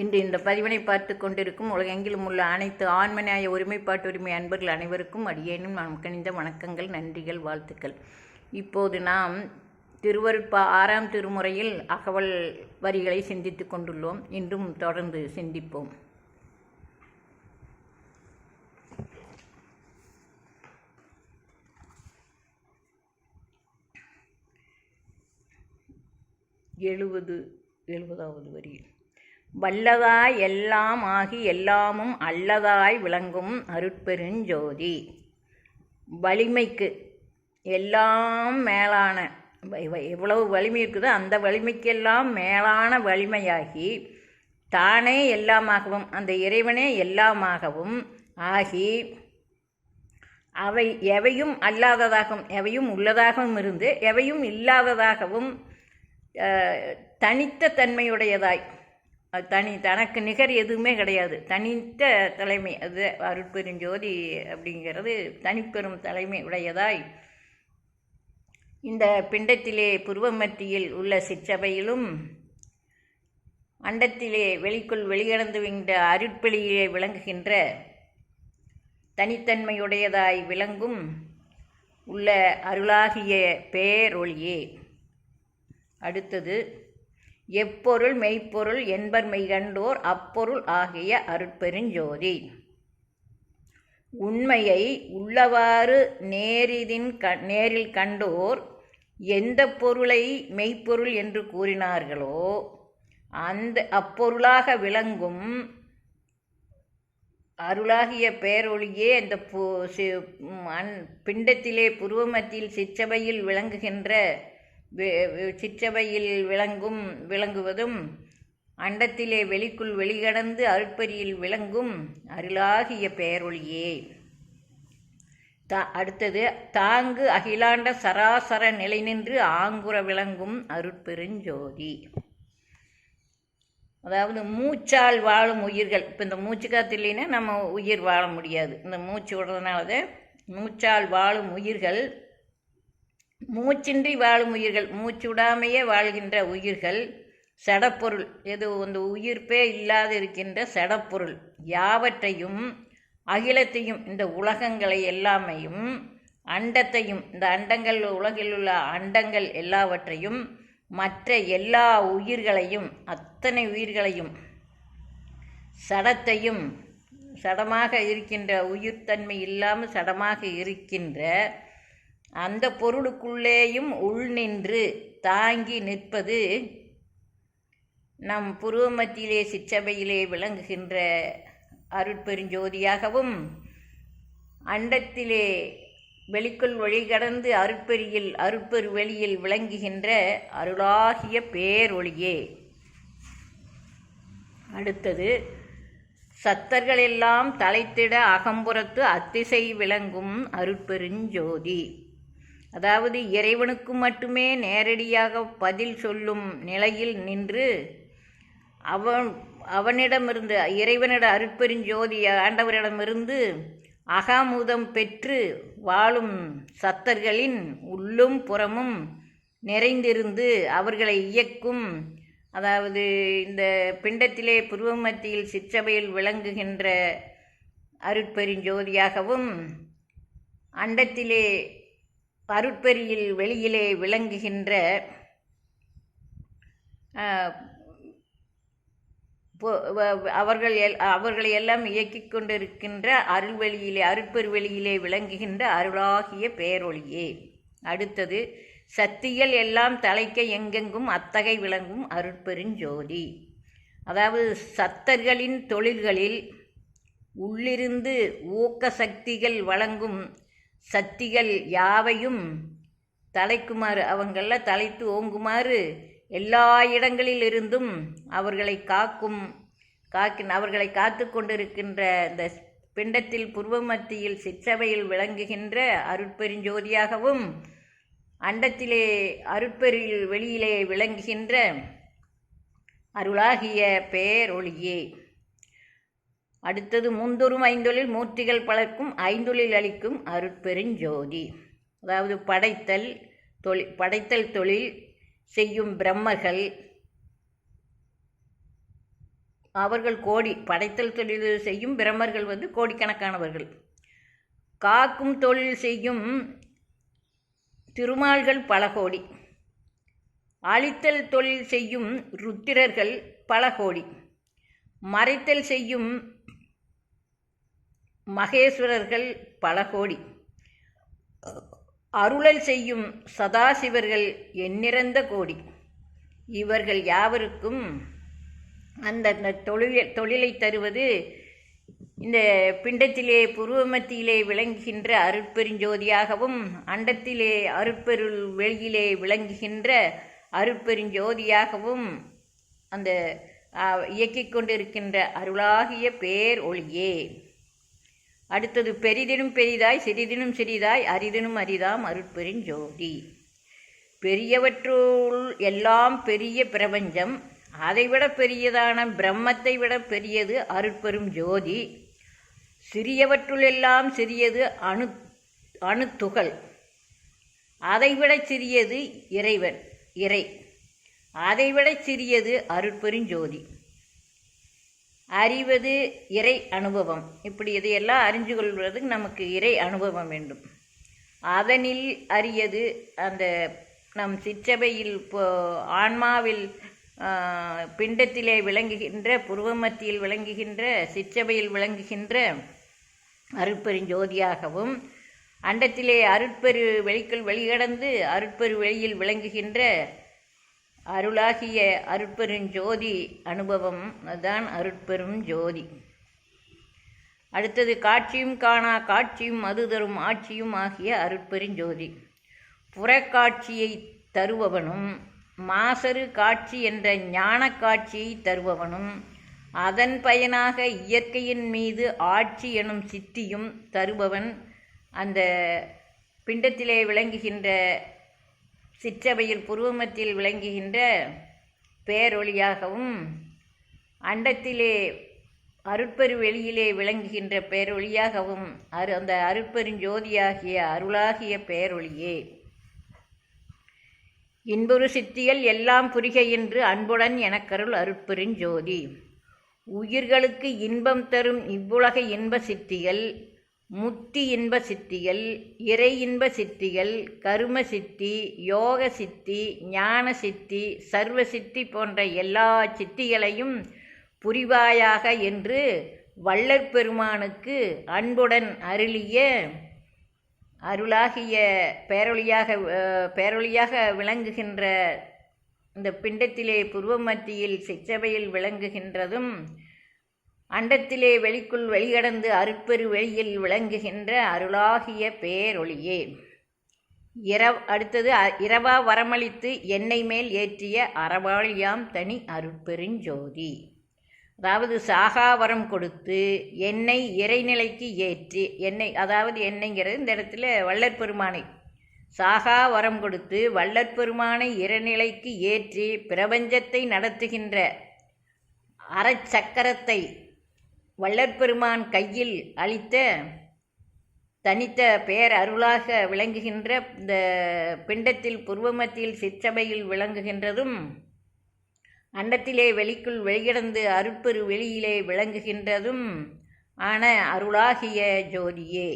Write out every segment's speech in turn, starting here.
இன்று இந்த பதிவினை பார்த்து கொண்டிருக்கும் உலகெங்கிலும் உள்ள அனைத்து ஆண்மனாய ஒருமைப்பாட்டு உரிமை அன்பர்கள் அனைவருக்கும் அடியேனும் நாம் கணிந்த வணக்கங்கள் நன்றிகள் வாழ்த்துக்கள். இப்போது நாம் திருவருட்பா ஆறாம் திருமுறையில் அகவல் வரிகளை சிந்தித்து கொண்டுள்ளோம். இன்றும் தொடர்ந்து சிந்திப்போம். எழுபது எழுபதாவது வரி வல்லதாய் எல்லாம் ஆகி எல்லாமும் அல்லதாய் விளங்கும் அருட்பெருஞ்சோதி. வலிமைக்கு எல்லாம் மேலான எவ்வளவு வலிமை இருக்குதோ அந்த வலிமைக்கெல்லாம் மேலான வலிமையாகி தானே எல்லாமாகவும் அந்த இறைவனே எல்லாமாகவும் ஆகி அவை எவையும் அல்லாததாகவும் எவையும் உள்ளதாகவும் இருந்து எவையும் இல்லாததாகவும் தனித்த தன்மையுடையதாய் தனி தனக்கு நிகர் எதுவுமே கிடையாது. தனித்த தலைமை அது அருட்பெருஞ்சோதி அப்படிங்கிறது தனிப்பெரும் தலைமை உடையதாய். இந்த பிண்டத்திலே புருவமத்தியில் உள்ள சிற்றவையிலும் அண்டத்திலே வெளிக்குள் வெளிகடந்து விண்ட அருட்பெளியிலே விளங்குகின்ற தனித்தன்மையுடையதாய் விளங்கும் உள்ள அருளாகிய பேரொழியே அடுத்தது எப்பொருள் மெய்ப்பொருள் என்பர் மெய்கண்டோர் அப்பொருள் ஆகிய அருட்பெருஞ்சோதி உண்மையை உள்ளவாறு நேரிதின் க நேரில் கண்டோர் எந்த பொருளை மெய்ப்பொருள் என்று கூறினார்களோ அந்த அப்பொருளாக விளங்கும் அருளாகிய பேரொழியே அந்த பு அன் பிண்டத்திலே புருவமத்தில் சிற்றவையில் விளங்குகின்ற சிற்றவையில் விளங்கும் விளங்குவதும் அண்டத்திலே வெளிக்குள் வெளிகடந்து அருட்பரியில் விளங்கும் அருளாகிய பெயரொழியே. தா அடுத்தது தாங்கு அகிலாண்ட சராசர நிலை நின்று ஆங்குற விளங்கும் அருட்பெருஞ்சோதி. அதாவது மூச்சால் வாழும் உயிர்கள். இப்போ இந்த மூச்சு காத்து இல்லைன்னா நம்ம உயிர் வாழ முடியாது. இந்த மூச்சு விடுறதுனால தான் மூச்சால் வாழும் உயிர்கள் மூச்சின்றி வாழும் உயிர்கள் மூச்சு விடாமையே வாழ்கின்ற உயிர்கள் சடப்பொருள் எது அந்த உயிர்ப்பே இல்லாது இருக்கின்ற சடப்பொருள் யாவற்றையும் அகிலத்தையும் இந்த உலகங்களை எல்லாமையும் அண்டத்தையும் இந்த அண்டங்கள் உலகில் உள்ள அண்டங்கள் எல்லாவற்றையும் மற்ற எல்லா உயிர்களையும் அத்தனை உயிர்களையும் சடத்தையும் சடமாக இருக்கின்ற உயிர்த்தன்மை இல்லாமல் சடமாக இருக்கின்ற அந்த பொருளுக்குள்ளேயும் உள் நின்று தாங்கி நிற்பது நம் புருவமத்திலே சிற்றபையிலே விளங்குகின்ற அருட்பெருஞ்சோதியாகவும் அண்டத்திலே வெளிக்குள் வழிகடந்து அருட்பெரியில் அருட்பெரு வெளியில் விளங்குகின்ற அருளாகிய பேரொளியே. அடுத்தது சத்தர்களெல்லாம் தலைத்திட அகம்புறத்து அத்திசை விளங்கும் அருட்பெருஞ்சோதி. அதாவது இறைவனுக்கு மட்டுமே நேரடியாக பதில் சொல்லும் நிலையில் நின்று அவன் அவனிடமிருந்து இறைவனிட அருட்பெருஞ்சோதி ஆண்டவரிடமிருந்து அகாமுதம் பெற்று வாழும் சத்தர்களின் உள்ளும் புறமும் நிறைந்திருந்து அவர்களை இயக்கும் அதாவது இந்த பிண்டத்திலே புருவமத்தியில் சிற்றவையில் விளங்குகின்ற அருட்பெருஞ்சோதியாகவும் அண்டத்திலே அருட்பெரியில் வெளியிலே விளங்குகின்ற அவர்கள் எல் அவர்களை எல்லாம் இயக்கிக் கொண்டிருக்கின்ற அருள்வெளியிலே அருட்பெருவெளியிலே விளங்குகின்ற அருளாகிய பேரொழியே அடுத்தது சக்திகள் எல்லாம் தலைக்க எங்கெங்கும் அத்தகை விளங்கும் அருட்பெருஞ்சோதி அதாவது சத்தர்களின் தொழில்களில் உள்ளிருந்து ஊக்க சக்திகள் வழங்கும் சக்திகள் யாவையும் தலைக்குமாறு அவங்கள தலைத்து ஓங்குமாறு எல்லா இடங்களிலிருந்தும் அவர்களை காக்கும் காக்கின் அவர்களை காத்து கொண்டிருக்கின்ற இந்த பிண்டத்தில் புருவ மத்தியில் சிற்றவையில் விளங்குகின்ற அருட்பெருஞ்சோதியாகவும் அண்டத்திலே அருட்பெரில் வெளியிலே விளங்குகின்ற அருளாகிய பேரொளியே. அடுத்தது முந்தொரும் ஐந்தொழில் மூர்த்திகள் பலர்க்கும் ஐந்தொழில் அளிக்கும் அருட்பெருஞ்சோதி அதாவது படைத்தல் தொழில் படைத்தல் தொழில் செய்யும் பிரம்மர்கள். அவர்கள் கோடி படைத்தல் தொழில் செய்யும் பிரம்மர்கள் வந்து கோடிக்கணக்கானவர்கள். காக்கும் தொழில் செய்யும் திருமால்கள் பல கோடி. அழித்தல் தொழில் செய்யும் ருத்திரர்கள் பல கோடி. மறைத்தல் செய்யும் மகேஸ்வரர்கள் பல கோடி. அருளல் செய்யும் சதாசிவர்கள் எண்ணிறந்த கோடி. இவர்கள் யாவருக்கும் அந்த தொழிலை தொழிலை தருவது இந்த பிண்டத்திலே புருவமத்திலே விளங்குகின்ற அருட்பெருஞ்சோதியாகவும் அண்டத்திலே அருட்பெருள் வெளியிலே விளங்குகின்ற அருட்பெருஞ்சோதியாகவும் அந்த இயக்கிக் கொண்டிருக்கின்ற அருளாகிய பேர் ஒளியே அடுத்தது பெரிதினும் பெரிதாய் சிறிதினும் சிறிதாய் அரிதினும் அரிதாம் அருட்பெருஞ்சோதி பெரியவற்றுள் எல்லாம் பெரிய பிரபஞ்சம் அதைவிட பெரியதான பிரம்மத்தை விட பெரியது அருட்பெரும் ஜோதி. சிறியவற்றுளெல்லாம் சிறியது அணு அணுத்துகள். அதைவிட சிறியது இறைவன் இறை. அதைவிட சிறியது அருட்பெருஞ்சோதி அறிவது இறை அனுபவம். இப்படி இதையெல்லாம் அறிஞ்சு கொள்வதற்கு நமக்கு இறை அனுபவம் வேண்டும். அதனில் அறியது அந்த நம் சிற்றபையில் ஆன்மாவில் பிண்டத்திலே விளங்குகின்ற புருவமத்தியில் விளங்குகின்ற சிற்றபையில் விளங்குகின்ற அருட்பெருஞ்சோதியாகவும் அண்டத்திலே அருட்பெரு வெளிக்குள் வெளிகடந்து அருட்பெரு வெளியில் விளங்குகின்ற அருளாகிய அருட்பெருஞ்சோதி அனுபவம் அதுதான் அருட்பெரும் ஜோதி. அடுத்தது காட்சியும் காணா காட்சியும் மது தரும் ஆட்சியும் ஆகிய அருட்பெருஞ்சோதி. புறக்காட்சியை தருபவனும் மாசரு காட்சி என்ற ஞான காட்சியை தருபவனும் அதன் பயனாக இயற்கையின் மீது ஆட்சி எனும் சித்தியும் தருபவன் அந்த பிண்டத்திலே விளங்குகின்ற சிற்றவையில் புருவமத்தில் விளங்குகின்ற பேரொளியாகவும் அண்டத்திலே அருட்பெரு வெளியிலே விளங்குகின்ற பேரொளியாகவும் அரு அந்த அருட்பெருஞ்சோதியாகிய அருளாகிய பேரொளியே. இன்புறு சித்திகள் எல்லாம் புரிக என்று அன்புடன் எனக்கருள் அருட்பெருஞ்சோதி. உயிர்களுக்கு இன்பம் தரும் இவ்வுலக இன்ப சித்திகள் முத்தி இன்ப சித்திகள் இறை இன்ப சித்திகள் கரும சித்தி யோக சித்தி ஞான சித்தி சர்வ சித்தி போன்ற எல்லா சித்திகளையும் புரிவாயாக என்று வள்ளற் பெருமானுக்கு அன்புடன் அருளிய அருளாகிய பேரொழியாக பேரொழியாக விளங்குகின்ற இந்த பிண்டத்திலே புருவமத்தியில் சிற்றவையில் விளங்குகின்றதும் அண்டத்திலே வெளிக்குள் வெளிகடந்து அருட்பெரு வெளியில் விளங்குகின்ற அருளாகிய பேரொளியே. இரவ் அடுத்தது இரவா வரமளித்து எண்ணெய் மேல் ஏற்றிய அறவாளியாம் தனி அருட்பெருஞ்சோதி அதாவது சாகா வரம் கொடுத்து எண்ணெய் இறைநிலைக்கு ஏற்றி எண்ணெய் அதாவது எண்ணெய்ங்கிறது இந்த இடத்துல வள்ளற் பெருமானை. சாகா வரம் கொடுத்து வள்ளற் பெருமானை இறைநிலைக்கு ஏற்றி பிரபஞ்சத்தை நடத்துகின்ற அறச்சக்கரத்தை வள்ளற்பெருமான் கையில் அளித்த தனித்த பெயர் அருளாக விளங்குகின்ற இந்த பிண்டத்தில் புருவமத்தில் சிற்றபையில் விளங்குகின்றதும் அண்டத்திலே வெளிக்குள் வெளிகிடந்து அருட்பெரு வெளியிலே விளங்குகின்றதும் ஆன அருளாகிய ஜோதியே.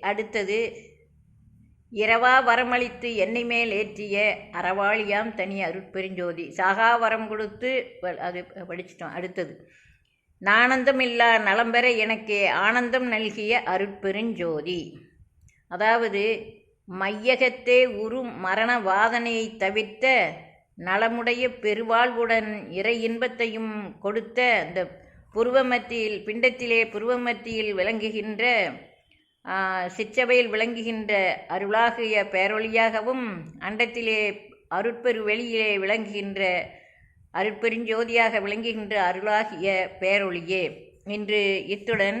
அடுத்தது இரவா வரமளித்து என்னை மேல் ஏற்றிய அறவாளியாம் தனி அருட்பெருஞ்சோதி. சாகா வரம் கொடுத்து அது படிச்சிட்டோம் அடுத்தது. நானந்தம் இல்லா நலம்பெற எனக்கு ஆனந்தம் நல்கிய அருட்பெருஞ்சோதி. அதாவது மையகத்தே உரு மரண வாதனையை தவிர்த்த நலமுடைய பெருவாழ்வுடன் இறை இன்பத்தையும் கொடுத்த அந்த புருவமத்தியில் பிண்டத்திலே புருவமத்தியில் விளங்குகின்ற சிற்றவையில் விளங்குகின்ற அருளாகிய பேரொழியாகவும் அண்டத்திலே அருட்பெரு வெளியிலே விளங்குகின்ற அருட்பெருஞ்சோதியாக விளங்குகின்ற அருளாகிய பேரொழியே. இன்று இத்துடன்